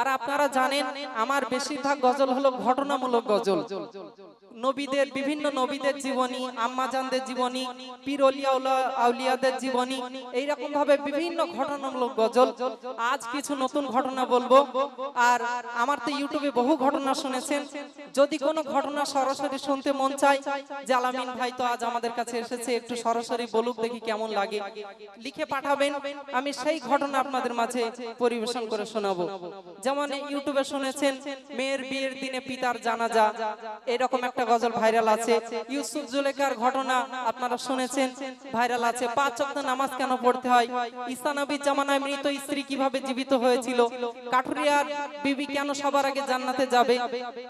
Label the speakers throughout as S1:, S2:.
S1: আর আপনারা জানেন, আমার বেশিরভাগ গজল হলো ঘটনামূলক গজল। নবীদের বিভিন্ন নবীদের জীবনী, আম্মাজানদের জীবনী, পীর আউলিয়াদের জীবনী, এইরকম ভাবে বিভিন্ন ঘটনামূলক গজল। আজ কিছু নতুন ঘটনা বলব। আর আমার তো ইউটিউবে বহু ঘটনা শুনেছেন। যদি কোনো ঘটনা সরাসরি শুনতে মন চায়, জালামিন ভাই তো আজ আমাদের কাছে এসেছে, একটু সরাসরি বলুক দেখি কেমন লাগে। লিখে পাঠাবেন, আমি সেই ঘটনা আপনাদের মাঝে পরিবেশন করে শোনাবো। যেমন ইউটিউবে শুনেছেন মেয়ের বিয়ের দিনে পিতার জানাজা। এরকম একটা গজল ভাইরাল আছে। ইউসুফ জুলেখার ঘটনা আপনারা শুনেছেন ভাইরাল আছে। পাঁচ ওয়াক্ত নামাজ কেন পড়তে হয়? ঈসা জামানায় মৃত স্ত্রী কীভাবে জীবিত হয়েছিল? কাঠুরিয়ার বিবি কেন সবার আগে জান্নাতে যাবে?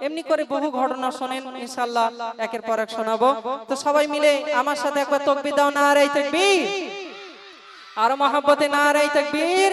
S1: এমনি করে বহু ঘটনা শোনেন ইনশাল্লাহ একের পর এক শোনাবো। তো সবাই মিলে আমার সাথে একবার তকবির দাও না আর এই তকবীর। আর মহাব্বতে না আর এই তকবীর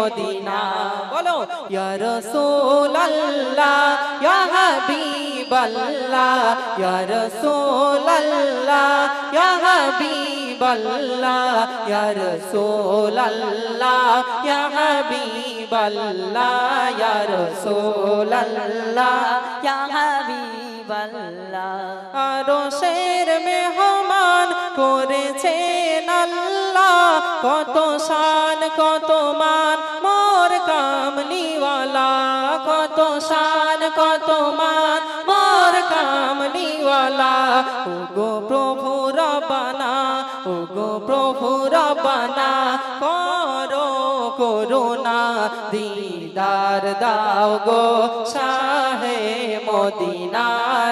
S1: মদিনা। বলো, ইয়া রাসূলুল্লাহ, ইয়া হাবিবাল্লাহ, ইয়া রাসূলুল্লাহ, ইয়া হাবিবাল্লাহ, ইয়া রাসূলুল্লাহ, ইয়া হাবিবাল্লাহ, ইয়া রাসূলুল্লাহ,
S2: ইয়া হাবিবাল্লাহ।
S1: আরশের মেহমান করেছেন আল্লাহ। কত শান, কত মান, মোর কামলিওয়ালা কত শান, কত মান, মোর কামলিওয়ালা ও গো প্রভু রবানা ও গো প্রভু রবানা করো করুণা, দিদার দাও গো শাহে মদিনা,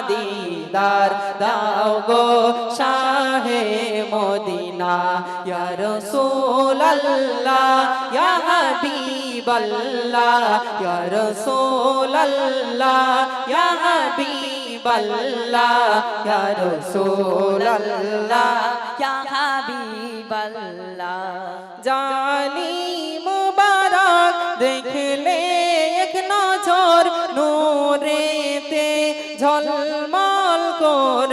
S1: দিদার দাও গো শাহে মদিনা। ইয়া রাসূলুল্লাহ, ইয়া হাবিবাল্লাহ, ইয়া রাসূলুল্লাহ, ইয়া হাবিবাল্লাহ, ইয়া রাসূলুল্লাহ,
S2: ইয়া হাবিবাল্লাহ।
S1: জানি মুবারক দেখলে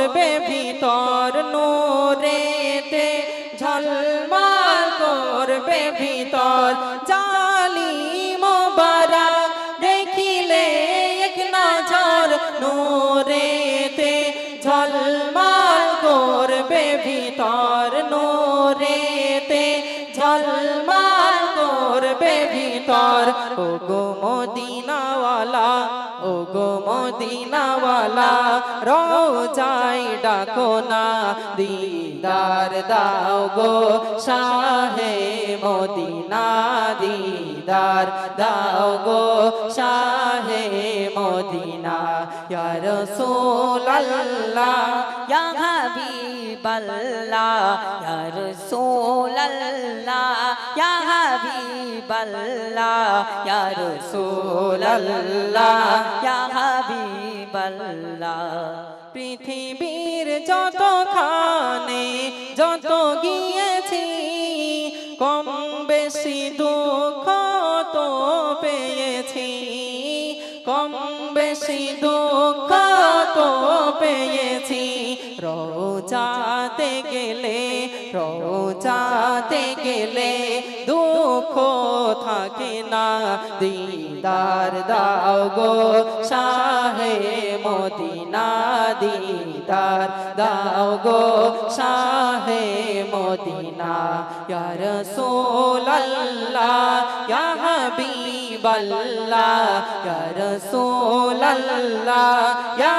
S1: করবে ভিতর নূরেতে, ঝলমল করবে ভিতর। জালি মুবারক দেখিলে এক নজর নূরেতে, ঝলমল করবে ভিতর নূরেতে, ঝলমল করবে ভিতর। ও গো গো মদিনাওয়ালা রোজাই ডাকো না, দিদার দাও গো শাহে মদিনা, দিদার দাও গো শাহে মদিনা। ইয়া রাসূলুল্লাহ
S2: ইয়া হাবিবাল্লাহ ইয়া রাসূলুল্লাহ ইয়া হাবিবাল্লাহ ইয়া রাসূলুল্লাহ ইয়া হাবিবাল্লাহ
S1: পৃথিবীর যতখানে যত গিয়েছি, কম বেশি দুঃখ তো পেয়েছি। কম বেশি দুঃখ তো পেয়েছি। রোজাতে গেলে রোজাতে গেলে দুঃখ থাকে না দিদার দাও গো শাহে মদিনা দিদার দাও গো শাহে মদিনা ইয়া রাসূলুল্লাহ ইয়া হাবিবাল্লাহ ইয়া রাসূলুল্লাহ ইয়া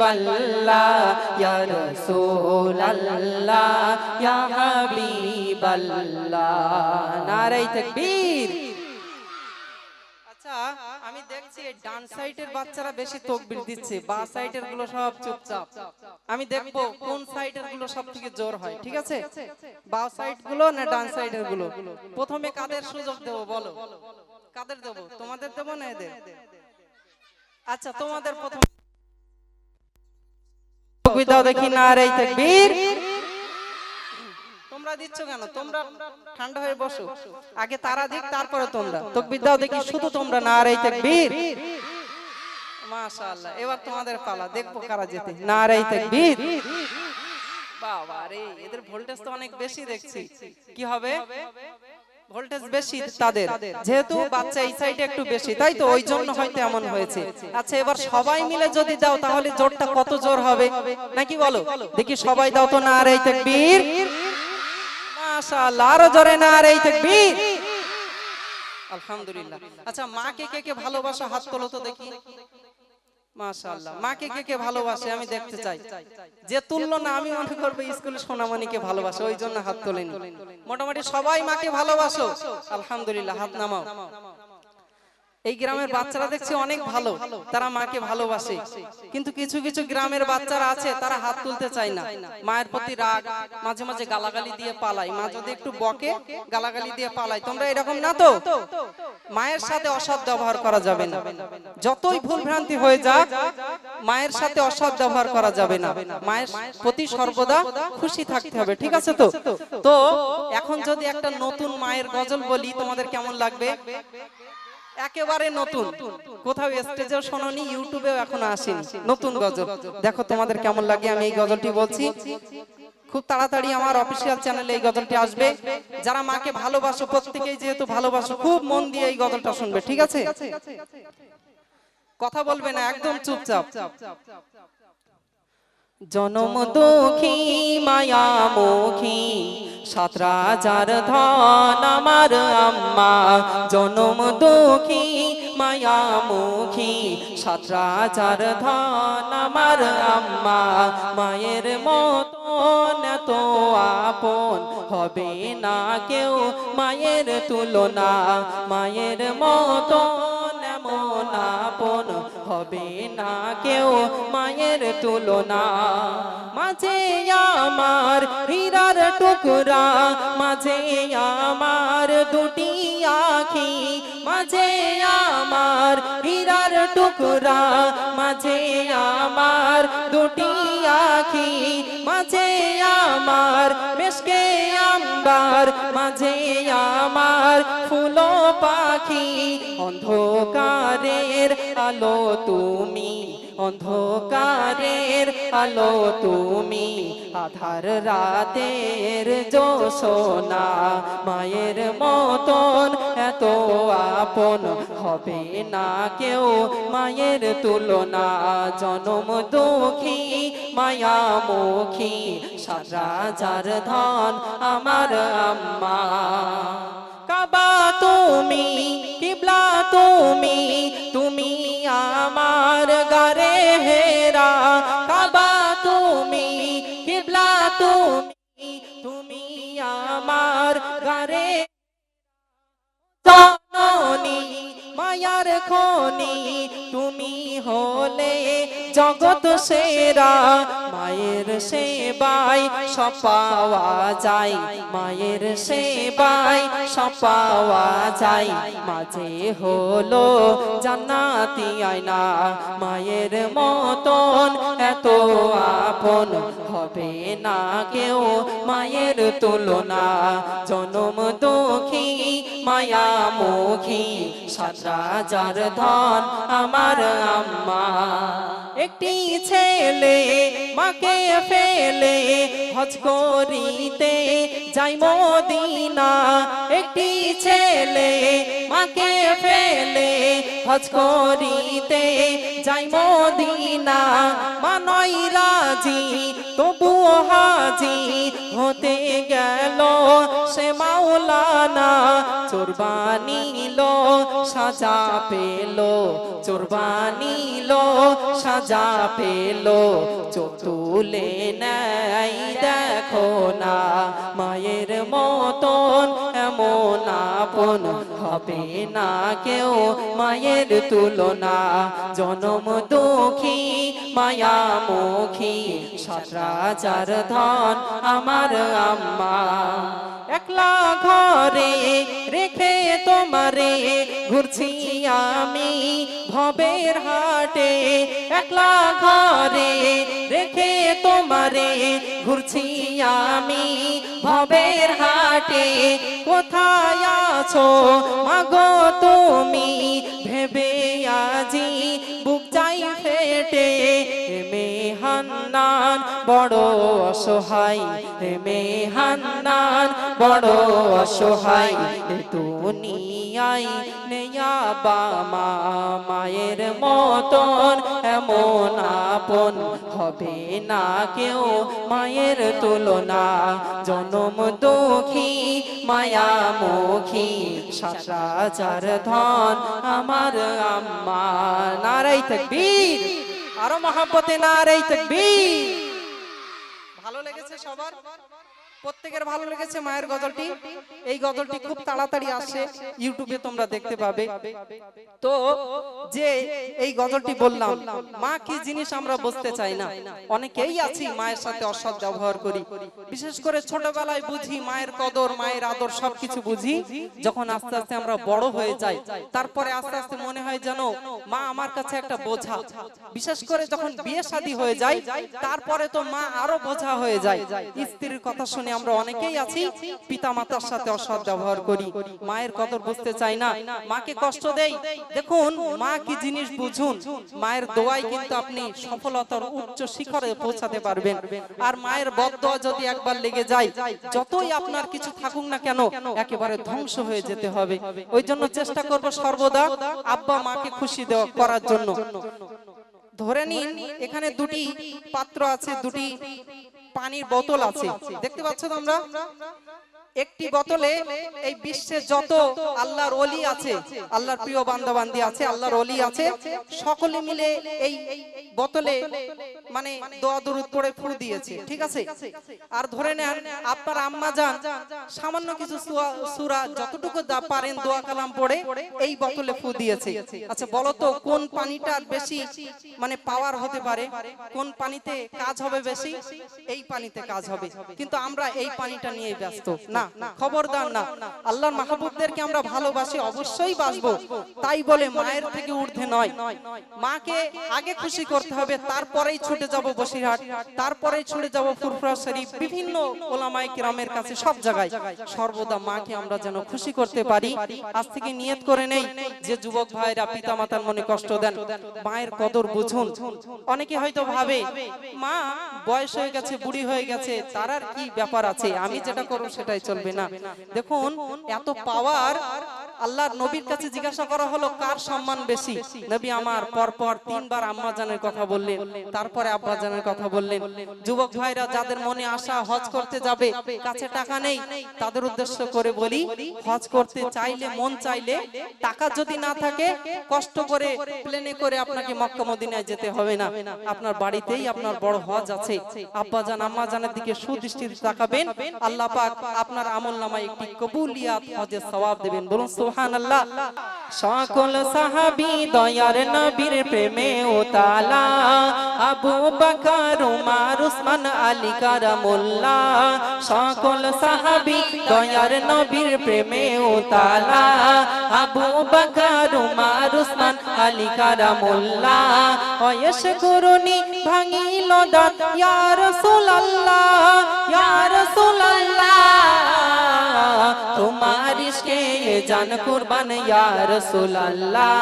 S1: হাবিবাল্লাহ, ইয়া রাসূলুল্লাহ, ইয়া হাবিবাল্লাহ। নারে তাকবীর। আচ্ছা আমি দেখছি ডান সাইডের বাচ্চারা বেশি তকবির দিচ্ছে, বা সাইডেরগুলো সব চুপচাপ। আমি দেখব কোন সাইডেরগুলো সব থেকে জোর হয়, ঠিক আছে? বা সাইডগুলো না ডান সাইডেরগুলো প্রথমে কাদের সুযোগ দেবো, বলো? কাদের দেবো? তোমাদের দেবো না এদের? আচ্ছা তোমাদের প্রথম তকবির দাও দেখি না রে তাকবীর তোমরা দিচ্ছ কেন? তোমরা ঠান্ডা হয়ে বসো। আগে তারা দিক, তারপরে তোমরা। তকবির দাও দেখি শুধু তোমরা না রে তাকবীর মাশাআল্লাহ, এবার তোমাদের পালা, দেখব কারা যেতে না রে তাকবীর বাবা রে, এদের ভোল্টেজ তো অনেক বেশি দেখছি। কি হবে? ভোল্টেজ বেশি তাদের। যেহেতু বাচ্চা এই সাইডে একটু বেশি তাই তো? ওই জন্য হয়তো এমন হয়েছে। আচ্ছা এবার সবাই মিলে যদি দাও তাহলে জোরটা কত জোর হবে? নাকি বলো? দেখি সবাই দাও তো না রে তাকবীর। মাশাআল্লাহ আরও জোরে না রে তাকবীর। আলহামদুলিল্লাহ। আচ্ছা মাকে কে কে ভালোবাসা? হাত তোলো তো দেখি। মাশাআল্লাহ। মাকে কে কে ভালোবাসে? আমি দেখতে চাই। যে তুললো না আমি মনে করব স্কুলে সোনামণিকে ভালোবাসে ওই জন্য হাত তোলেনি। মোটামুটি সবাই মাকে ভালোবাসো। আলহামদুলিল্লাহ হাত নামাও। এই গ্রামের বাচ্চারা দেখছি অনেক ভালো। তারা মাকে ভালোবাসে। কিন্তু কিছু কিছু গ্রামের বাচ্চারা আছে তারা হাত তুলতে চায় না। মায়ের প্রতি রাগ মাঝে মাঝে গালাগালি দিয়ে পালায়। মা যদি একটু বকে গালাগালি দিয়ে পালায়। তোমরা এরকম না তো? মায়ের সাথে অসৎ ব্যবহার করা যাবে না। যতই ভুল ভ্রান্তি হয়ে যাক মায়ের সাথে অসৎ ব্যবহার করা যাবে না। মায়ের প্রতি সর্বদা খুশি থাকতে হবে। ঠিক আছে তো? তো? এখন যদি একটা নতুন মায়ের গজল বলি তোমাদের কেমন লাগবে একেবারে নতুন। কোথাও স্টেজেও শোনি ইউটিউবেও এখন আসেনি। নতুন গজল। দেখো তোমাদের কেমন লাগে, আমি এই গজলটি বলছি। খুব তাড়াতাড়ি আমার অফিসিয়াল চ্যানেলে এই গজলটি আসবে। যারা মাকে ভালোবাসো, প্রত্যেকেই যেহেতু ভালোবাসো, খুব মন দিয়ে এই গজলটা শুনবে, ঠিক আছে? কথা বলবে না, একদম চুপচাপ। জনম দুঃখী মায়া মুখী সাত রাজার ধন আমার আম্মা। জনম দুঃখী মায়া মুখী সাত রাজার ধন আমার আম্মা। মায়ের মতন এত আপন হবে না কেউ মায়ের তুলনা। মায়ের মতন আপন হবে না কেউ মায়ের তুলনা। মাঝে আমার হীরার টুকরা, মাঝে আমার দুটি আখি। মাঝে আমার হীরার টুকরা, মাঝে আমার দুটি আখি। মাঝে আমার মেশকে মাঝে আমার ফুলো পাখি অন্ধকারের আলো তুমি অন্ধকারের আলো তুমি আধার রাতের জোসোনা, মায়ের মতন এত আপন হবে না কেউ মায়ের তুলনা, জনম দুঃখী মায়া মুখী সারাজার ধন আমার আম্মা মায়ার তুমি হলে জগৎ সেরা, মায়ের সেবাই সব পাওয়া যায়, মায়ের সেবাই সব পাওয়া যায়। মাঝে হলো জান্নাতি আয়না, মায়ের মতন এত আপন হবে না কেউ মায়ের তুলনা। জনম দুঃখী, মায়া মুখী, সাত রাজার ধন আমার আম্মা। একটি ছেলে মাকে ফেলে হজ করিতে যাই মদিনা। একটি ছেলে মাকে ফেলে হজ করিতে যাই মদিনা মানই রাজি, তবুও হাজি হতে গেল। সে মাওলানা চোরবানিল সাজা পেল। চোরবানিল সাজা পেল। চোখ তুলে দেখো না, মায়ের মতন এমন আপন হবে না কেউ। মায়ের তুলনা জনম দুঃখী মায়া মুখী সাত ধন আমার আম্মা। একলা ঘরে রেখে তোমারে ঘুরছি আমি ভবের হাট। একলা ঘরে রেখে তোমারে ঘুরছি আমি ভবের হাটে। কোথায় আছো? মাগো তুমি ভেবে আজি বুক যাই ফেটে। হান্নান বড় অসহায় মে হান্নান বড় অসহায় দুনিয়ায় নেয়া বামা মায়ের মতন এমন আপন হবে না কেউ মায়ের তুলনা। জনম দুঃখী, মায়া মুখী সারাচার ধন আমার আম্মা। নারাই তকবীর। আরও মহাব্বতে রে তকবীর। ভালো লেগেছে সবার? প্রত্যেকের ভালো লেগেছে মায়ের গজলটি। এই গজলটি খুব তাড়াতাড়ি আসে ইউটিউবে তোমরা দেখতে পাবে। তো যে এই গজলটি বললাম, মা কি জিনিস আমরা বুঝতে চাই না? অনেকেই আছি মায়ের সাথে অসৎ ব্যবহার করি। বিশেষ করে ছোটবেলায় বুঝি মায়ের কদর, মায়ের আদর সবকিছু বুঝি। যখন আস্তে আস্তে আমরা বড় হয়ে যাই, তারপরে আস্তে আস্তে মনে হয় যেন মা আমার কাছে একটা বোঝা। বিশেষ করে যখন বিয়ে শাদী হয়ে যায়, তারপরে তো মা আরও বোঝা হয়ে যায়। স্ত্রীর কথা শুনে আমরা অনেকেই আছি পিতা মাতার সাথে অসৎ ব্যবহার করি, মায়ের কদর বুঝতে চাই না, মাকে কষ্ট দেই। দেখুন, মা কি জিনিস বুঝুন? মায়ের দোয়াই কিন্তু আপনি সফলতার উচ্চ শিখরে পৌঁছাতে পারবেন। আর মায়ের বদদোয়া যদি একবার লেগে যায়, যতই আপনার কিছু থাকুক না কেন, একেবারে ধ্বংস হয়ে যেতে হবে। ওই জন্য চেষ্টা করব সর্বদা আব্বা মাকে খুশি দেওয়া করার জন্য। ধরে নিন, এখানে দুটি পাত্র আছে, দুটি পানির বোতল আছে। দেখতে পাচ্ছ তোমরা? একটি বোতলে এই বিশ্বে যত আল্লাহর অলি আছে, আল্লাহর প্রিয় বান্দা বান্দি আছে, আল্লাহর অলি আছে, সকলে মিলে এই বোতলে মানে দোয়া দরুদ পড়ে ফুল দিয়েছে, ঠিক আছে? আর ধরে নেন, আপনার আম্মা যান, সামান্য কিছু সূরা যতটুকু দা পারেন দোয়া কালাম পড়ে এই বোতলে ফু দিয়েছে। আচ্ছা বলো তো, কোন পানিটার বেশি মানে পাওয়ার হতে পারে? কোন পানিতে কাজ হবে বেশি? এই পানিতে কাজ হবে। কিন্তু আমরা এই পানিটা নিয়ে ব্যস্ত। না খবরদার না। আল্লাহর মাহবুবদেরকে আমরা ভালোবাসি অবশ্যই বাসবো। তাই বলে মায়ের থেকে ঊর্ধ্বে নয়। মাকে আগে খুশি করতে হবে তারপরেই ছুটে যাব বসিরহাট। তারপরেই ছুটে যাব ফুরফুরা শরীফ। বিভিন্ন ওলামাই কিরামের কাছে সব জায়গায় সর্বদা মাকে আমরা যেন খুশি করতে পারি। আজ থেকে নিয়ত করে নেই যে যুবক ভাইরা পিতা মাতার মনে কষ্ট দেন মায়ের কদর বুঝুন। অনেকে হয়তো ভাবে মা বয়স হয়ে গেছে বুড়ি হয়ে গেছে তার আর কি ব্যাপার আছে আমি যেটা করব সেটাই চলবে না। দেখুন এত পাওয়ার আল্লাহর নবীর কাছে জিজ্ঞাসা করা হলো কার সম্মান বেশি? নবী আমার পর পর তিনবার আম্মা জানের কথা বললেন। তারপরে আব্বা জানের কথা বললেন। যুবক ভাইরা যাদের মনে আশা হজ করতে যাবে কাছে টাকা নেই তাদের উদ্দেশ্য করে বলি হজ করতে চাইলে মন চাইলে টাকা যদি না থাকে কষ্ট করে প্লেনে করে আপনাকে মক্কা মদিনায় যেতে হবে না। আপনার বাড়িতেই আপনার বড় হজ আছে। আব্বা জান আম্মা জানের দিকে সুদৃষ্টিতে তাকাবেন আল্লাহ পাক আপনার আমল নামায় একটি কবুলিয়াত হজের সওয়াব দেবেন। বলুন, সুবহানাল্লাহ। সকল সাহাবী দয়ার নবীর প্রেমে উতালা Abu Bakr, Umar, Usman, Ali Karamullah সকল সাহাবী দয়ার নবীর প্রেমে উতালা Abu Bakr, Umar, Usman, Ali Karamullah ওয়েশ করুনি ভাঙিল দাঁত ইয়া রাসূলুল্লাহ ইয়া রাসূলুল্লাহ। তোমার ইশকে জান কুরবান ইয়া রাসূল আল্লাহ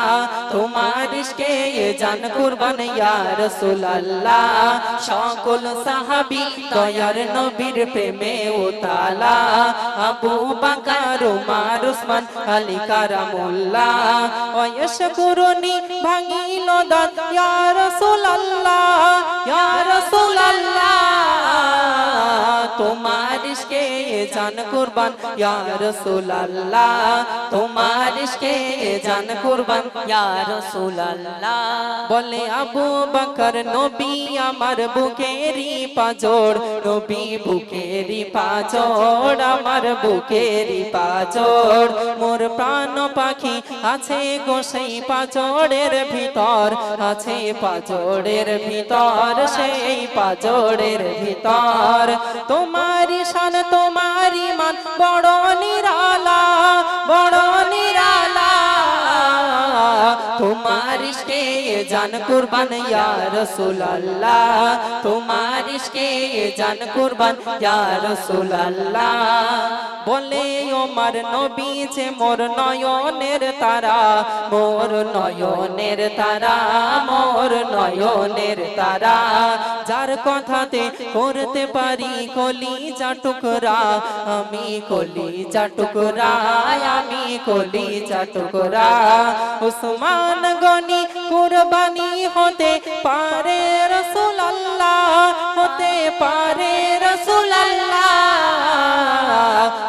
S1: তোমার ইশকে জান কুরবান ইয়া রাসূল আল্লাহ সকল সাহাবী দয়ার নবীর প্রেমে ও তালা। আবু বকর ওমর উসমান, আলী কারামুল্লাহ। ওয়াশকুরুনি ভাঙিল দাত, ইয়া রাসূল আল্লাহ ইয়া রাসূল আল্লাহ তোমার জান কুরবান, ইয়া রাসূলুল্লাহ। তোমার ইশকে জান কুরবান,
S2: ইয়া রাসূলুল্লাহ।
S1: বলে আবু বকর, নবী আমার বুকেরি পাজোড় নবী বুকেরি পাজোড় আমার বুকেরি পাজোড় মোর প্রাণ পাখি আছে গো সেই পাজোড়ের ভিতর, আছে পাজোড়ের ভিতর, সেই পাজোড়ের ভিতর। তোমারি শান তোমারি মান বড় নিরালা বড় তোমার ইশকে জান কুরবান, ইয়া রাসূলুল্লাহ। তোমার ইশকে জান কুরবান, ইয়া রাসূলুল্লাহ।
S3: বলে ওমার নবী যে মোর নয়নের তারা,
S1: মোর নয়নের তারা, মোর নয়নের তারা।
S3: যার কথাতে করতে পারি কলি টুকরা,
S1: আমি কলি চাটুকরা আমি কলি চাটুকরা
S3: উসমান গনি কুরবানি হতে পারে রসুল আল্লাহ হতে পারে রসুল আল্লাহ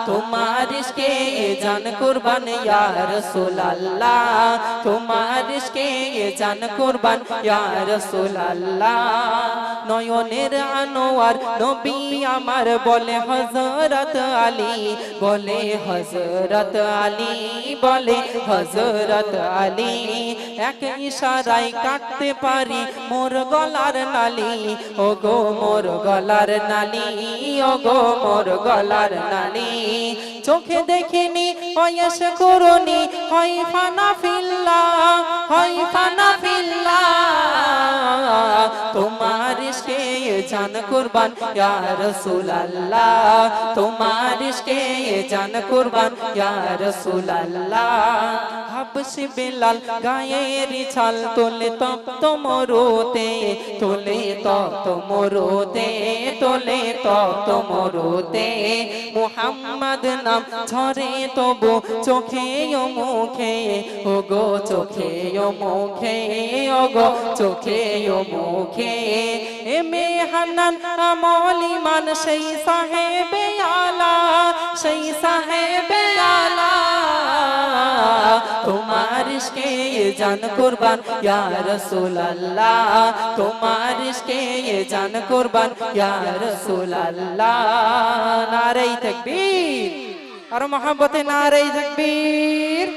S1: তোমার ইশকে জান কুরবান, ইয়া রাসূলুল্লাহ। তোমার ইশকে জান কুরবান, ইয়া রাসূলুল্লাহ।
S3: নয়নের আনোয়ার নবী আমার বলে হজরত আলী।
S1: বলে, হযরত আলী। বলে, হযরত আলী।
S3: এক ইশারায় কাটতে পারি মোর গলার নালি।
S1: ও গো মোর গলার নালি ও গো মোর গলার নালি।
S3: চোখে দেখিনি অয়স করুনি হয় ফানা ফিল্লা হয় ফানা ফিল্লা।
S1: তোমার জান কুরবান। ইয়া রাসূলুল্লাহ, তোমার ইশকে জান কুরবান। ইয়া রাসূলুল্লাহ
S3: হাবসি বেলাল গায়ের ছাল তোলে তপ্ত মরুতে,
S1: তোলে তত মরুতে, তোলে তত মরুতে।
S3: মুহাম্মদ নাম ঝরে তবু চোখে ও মুখে
S1: ও গো চোখে ও মুখে ও গো চোখে ও মুখে।
S3: এ মেহানান আমলি মান সেই সাহেবে আলা, সেই সাহেবে আলা।
S1: তোমার ইশকে জান কুরবান, ইয়া রাসূলুল্লাহ। তোমার ইশকে জান কুরবান, ইয়া রাসূলুল্লাহ।
S3: নারেই থাকবীর আর মহাব্বতে নারেই থাকবীর